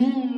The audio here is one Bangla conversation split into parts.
Mm.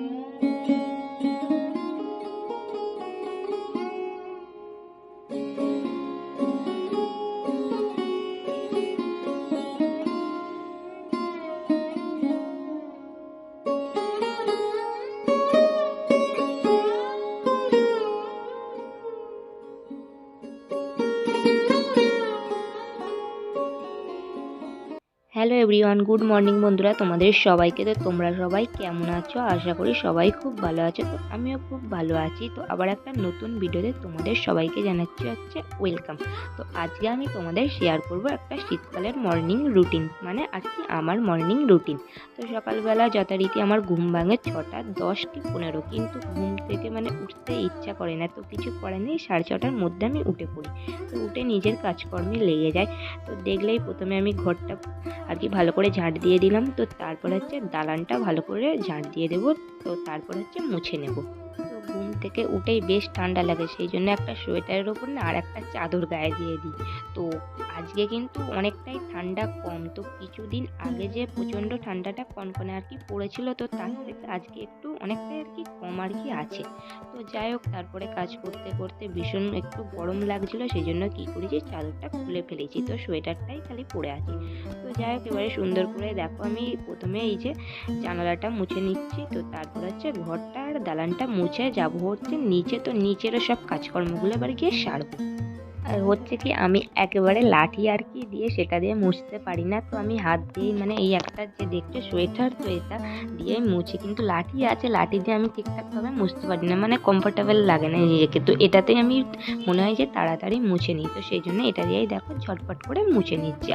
এভরিওয়ান গুড মর্নিং বন্ধুরা, তোমাদের সবাইকে তো তোমরা সবাই কেমন আছো? আশা করি সবাই খুব ভালো আছো। তো আমিও খুব ভালো আছি। তো আবার একটা নতুন ভিডিওতে তোমাদের সবাইকে জানাচ্ছি হচ্ছে ওয়েলকাম তো আজকে আমি তোমাদের শেয়ার করব একটা শীতকালের মর্নিং রুটিন মানে আজকে আমার মর্নিং রুটিন তো সকালবেলা যথারীতি আমার ঘুম ভাঙে ছটা, দশ কি পনেরো, কিন্তু ঘুম থেকে মানে উঠতে ইচ্ছা করে না। তো কিছু করে নেই, সাড়ে ছটার মধ্যে আমি উঠে পড়ি। তো উঠে নিজের কাজকর্মে লেগে যায়। তো দেখলেই প্রথমে আমি ঘরটা আর কি ভালো করে ঝাঁট দিয়ে দিলাম। তো তারপর হচ্ছে দালানটা ভালো করে ঝাঁট দিয়ে দেবো। তো তারপর হচ্ছে মুছে নেব। থেকে উঠেই বেশ ঠান্ডা লাগে। সেই জন্য একটা সোয়েটারের ওপর না আর একটা চাদর গায়ে দিয়ে দিই। তো আজকে কিন্তু অনেকটাই ঠান্ডা কম। তো কিছুদিন আগে যে প্রচণ্ড ঠান্ডাটা কনকনে আর কি পড়েছিল, তো তার থেকে আজকে একটু অনেকটাই আর কি কম আর কি আছে। তো যাই হোক, তারপরে কাজ করতে করতে ভীষণ একটু গরম লাগছিল, সেই জন্য কী করেছি চাদরটা খুলে ফেলেছি। তো সোয়েটারটাই খালি পরে আছি। তো যাই হোক, এবারে সুন্দর করে দেখো আমি প্রথমে এই যে জানালাটা মুছে নিচ্ছি। তো তারপর হচ্ছে ঘরটা দালানটা মুছে যাব হচ্ছে নিচে, তো নিচেরও সব কাজকর্মগুলো এবার গিয়ে সারবো। আর হচ্ছে কি আমি একেবারে লাঠি আর কি দিয়ে সেটা দিয়ে মুছতে পারি না, তো আমি হাত দিয়েই মানে এই একটা যে দেখছ সোয়েটার, তো এটা দিয়ে মুছি। কিন্তু লাঠি আছে, লাঠি দিয়ে আমি ঠিকঠাকভাবে মুছতে পারি না মানে কমফোর্টেবল লাগে না নিজেকে। তো এটাতেই আমি মনে হয় যে তাড়াতাড়ি মুছে নিই, তো সেই জন্য এটা দিয়েই দেখো ঝটপট করে মুছে নিচ্ছি।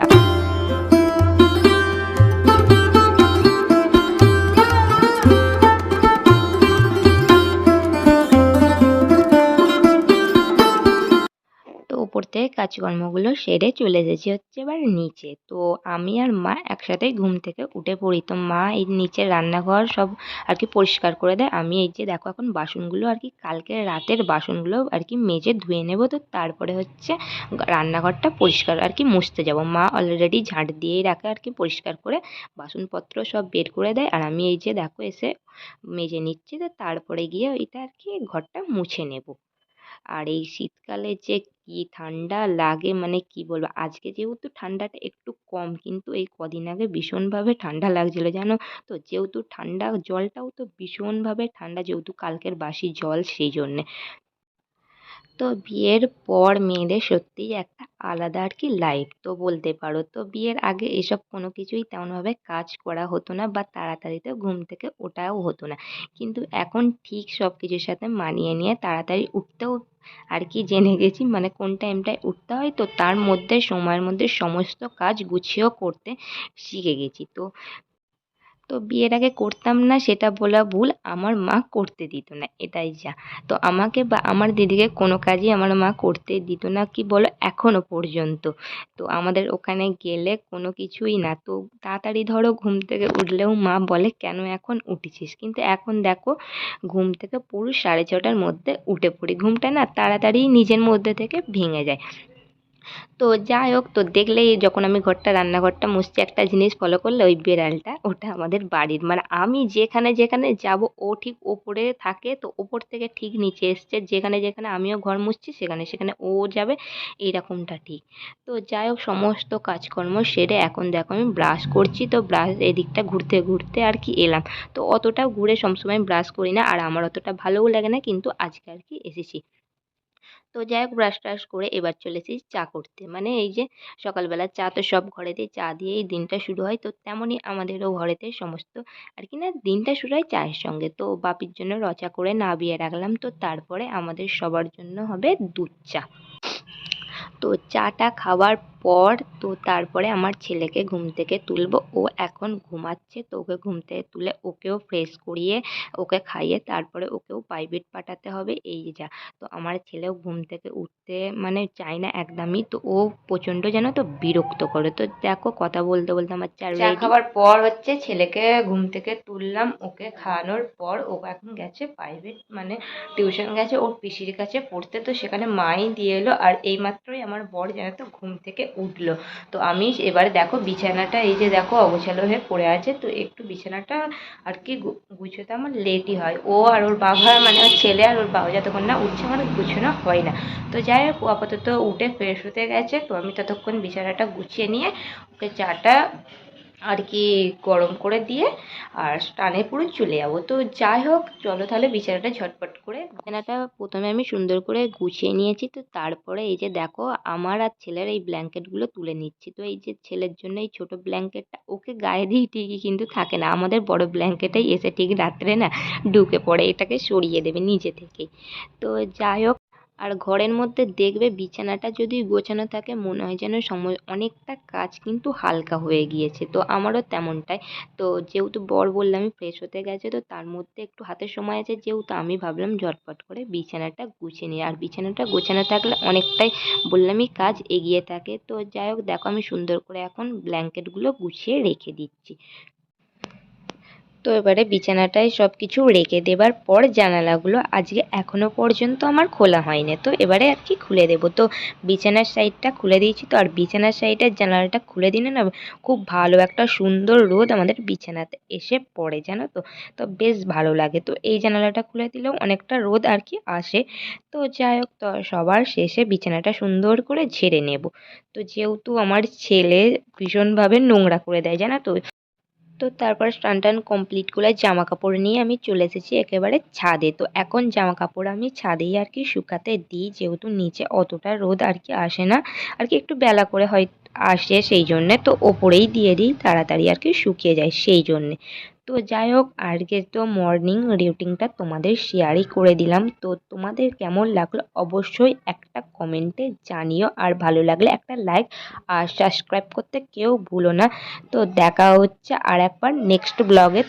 কাজকর্মগুলো সেরে চলে এসেছি হচ্ছে এবার নিচে। তো আমি আর মা একসাথেই ঘুম থেকে উঠে পড়ি। তো মা এই নিচে রান্নাঘর সব আর কি পরিষ্কার করে দেয়। আমি এই যে দেখো এখন বাসনগুলো আর কি কালকে রাতের বাসনগুলো আর কি মেজে ধুয়ে নেব। তো তারপরে হচ্ছে রান্নাঘরটা পরিষ্কার আর কি মুছতে যাব। মা অলরেডি ঝাঁট দিয়েই রাখে আর কি পরিষ্কার করে। বাসনপত্র সব বের করে দেয়। আর আমি এই যে দেখো এসে মেজে নিচ্ছি। তো তারপরে গিয়ে ওইটা আর কি ঘরটা মুছে নেব। আর এই শীতকালে যে কি ঠান্ডা লাগে মানে কি বলব, আজকে যেহেতু ঠান্ডাটা একটু কম, কিন্তু এই কদিন আগে ভীষণভাবে ঠান্ডা লাগছিল, জানো তো? যেহেতু ঠান্ডা, জলটাও তো ভীষণভাবে ঠান্ডা, যেহেতু কালকের বাসি জল সেই জন্যে তো বিয়ের পর মেয়েদের সত্যিই একটা আলাদা আর কি লাইফ তো বলতে পারো। তো বিয়ের আগে এসব কোনো কিছুই তেমনভাবে কাজ করা হতো না বা তাড়াতাড়িতে ঘুম থেকে ওঠাও হতো না। কিন্তু এখন ঠিক সব কিছুর সাথে মানিয়ে নিয়ে তাড়াতাড়ি উঠতেও আর কি জেনে গেছি মানে কোন টাইমটায় উঠতে হয় তো তার মধ্যে সময়ের মধ্যে সমস্ত কাজ গুছিয়েও করতে শিখে গেছি। তো তো বিয়ের আগে করতাম না, সেটা বলা ভুল। আমার মা করতে দিত না, এটাই যা। তো আমাকে বা আমার দিদিকে কোনো কাজই আমার মা করতে দিত না, কি বলো? এখনও পর্যন্ত। তো আমাদের ওখানে গেলে কোনো কিছুই না। তো তাড়াতাড়ি ধরো ঘুম থেকে উঠলেও মা বলে, কেন এখন উঠেছিস? কিন্তু এখন দেখো, ঘুম থেকে পুরো সাড়ে ছটার মধ্যে উঠে পড়ি। ঘুমটা না তাড়াতাড়ি নিজের মধ্যে থেকে ভেঙে যায়। তো যাই হোক, তো দেখলেই যখন আমি ঘরটা, রান্নাঘরটা মুছছি, একটা জিনিস ফলো করলে ওই বিড়ালটা, ওটা আমাদের বাড়ির। মানে আমি যেখানে যেখানে যাব, ও ঠিক ওপরে থাকে, তো ওপর থেকে ঠিক নিচে এসছে। যেখানে যেখানে আমিও ঘর মুছছি, সেখানে সেখানে ও যাবে, এইরকমটা ঠিক। তো যাই হোক, সমস্ত কাজকর্ম সেরে এখন দেখো আমি ব্রাশ করছি, তো ব্রাশ এদিকটা ঘুরতে ঘুরতে আর কি এলাম। তো অতটা ঘুরে সবসময় ব্রাশ করি না, আর আমার অতটা ভালোও লাগে না, কিন্তু আজকে আর কি এসেছি। তো যাই হোক ব্রাশ ট্রাশ করে এবার চলে এসেছি চা করতে। মানে এই যে সকালবেলা চা তো সব ঘরেতে, চা দিয়েই দিনটা শুরু হয়। তো তেমনই আমাদেরও ঘরেতে সমস্ত আর কি না দিনটা শুরু হয় চায়ের সঙ্গে। তো বাপির জন্য রচা করে নাবিয়ে রাখলাম। তো তারপরে আমাদের সবার জন্য হবে দুধ চা। তো চাটা খাওয়ার পর তো তারপরে আমার ছেলেকে ঘুম থেকে তুলবো। ও এখন ঘুমাচ্ছে তো ওকে ঘুম থেকে তুলে ওকেও ফ্রেশ করিয়ে ওকে খাইয়ে তারপরে ওকেও প্রাইভেট পাঠাতে হবে। এই যা তো আমার ছেলেও ঘুম থেকে উঠতে মানে চায় না একদমই। তো ও প্রচণ্ড যেন তো বিরক্ত করে। তো দেখো কথা বলতে বলতে আমার চা চা খাওয়ার পর হচ্ছে ছেলেকে ঘুম থেকে তুললাম ওকে খাওয়ানোর পর ও এখন গেছে প্রাইভেট মানে টিউশন গেছে ওর পিসির কাছে পড়তে। তো সেখানে মাই দিয়ে এলো। আর এইমাত্রই আমার বর যেন তো ঘুম থেকে উঠল। তো আমি এবারে দেখো বিছানাটা এই যে দেখো অগোছালো হয়ে পড়ে আছে, তো একটু বিছানাটা আর কি গুছোতে আমার লেটই হয়। ও আর ওর বাবা মানে ওর ছেলে আর ওর বাবা যতক্ষণ না উঠছে আমার গুছানো হয় না। তো যাই হোক আপাতত উঠে ফ্রেশ হতে গেছে, তো আমি ততক্ষণ বিছানাটা গুছিয়ে নিয়ে ওকে চাটা আর কি গরম করে দিয়ে আর টানে পুরো চলে যাব। তো যাই হোক, চলো তাহলে বিছানাটা ঝটপট করে বিছানাটা প্রথমে আমি সুন্দর করে গুছিয়ে নিয়েছি। তো তারপরে এই যে দেখো, আমার আর ছেলের এই ব্ল্যাঙ্কেটগুলো তুলে নিচ্ছি। তো এই যে ছেলের জন্য এই ছোটো ব্ল্যাঙ্কেটটা, ওকে গায়ে দিই ঠিকই কিন্তু থাকে না। আমাদের বড় ব্ল্যাঙ্কেটেই এসে ঠিক রাত্রে না ঢুকে পড়ে, এটাকে সরিয়ে দেবে নিজে থেকেই। তো যাই হোক আর ঘরের মধ্যে দেখবে বিছানাটা যদি গোছানো থাকে, মনে হয় যেন সময় অনেকটা কাজ কিন্তু হালকা হয়ে গিয়েছে। তো আমারও তেমনটাই। তো যেহেতু বর বললামই ফ্রেশ হতে গেছে, তো তার মধ্যে একটু হাতে সময় আছে, যেহেতু আমি ভাবলাম ঝটপট করে বিছানাটা গুছিয়ে নিই। আর বিছানাটা গোছানো থাকলে অনেকটাই বললামই কাজ এগিয়ে থাকে। তো যাই হোক, দেখো আমি সুন্দর করে এখন ব্ল্যাঙ্কেটগুলো গুছিয়ে রেখে দিচ্ছি। তো এবারে বিছানাটায় সব কিছু রেখে দেবার পর জানালাগুলো আজকে এখনও পর্যন্ত আমার খোলা হয়নি। তো এবারে আর কি খুলে দেবো? তো বিছানার সাইডটা খুলে দিয়েছি তো, আর বিছানার সাইডের জানালাটা খুলে দিলে না খুব ভালো একটা সুন্দর রোদ আমাদের বিছানাতে এসে পড়ে, জানো তো? তো বেশ ভালো লাগে। তো এই জানালাটা খুলে দিলেও অনেকটা রোদ আর কি আসে। তো যাই হোক, তো সবার শেষে বিছানাটা সুন্দর করে ঝেড়ে নেব। তো যেহেতু আমার ছেলে ভীষণভাবে নোংরা করে দেয়, জানো তো? তো তারপর স্নান টান কমপ্লিট করে জামা কাপড় নিয়ে আমি চলে এসেছি একেবারে ছাদে। তো এখন জামা কাপড় আমি ছাদেই আর কি শুকাতে দিই, যেহেতু নিচে অতটা রোদ আর কি আসে না। আর কি একটু বেলা করে হয় আসে সেই জন্যে, তো ওপরেই দিয়ে দিই, তাড়াতাড়ি আর কি শুকিয়ে যায় সেই জন্যে। তো যাই হোক আজকে তো মর্নিং রুটিনটা তোমাদের শেয়ারই করে দিলাম। তো তোমাদের কেমন লাগল? অবশ্যই একটা কমেন্টে জানিও। আর ভালো লাগলে একটা লাইক আর সাবস্ক্রাইব করতে কেউ ভুলো না। তো দেখা হচ্ছে আর একবার নেক্সট ব্লগে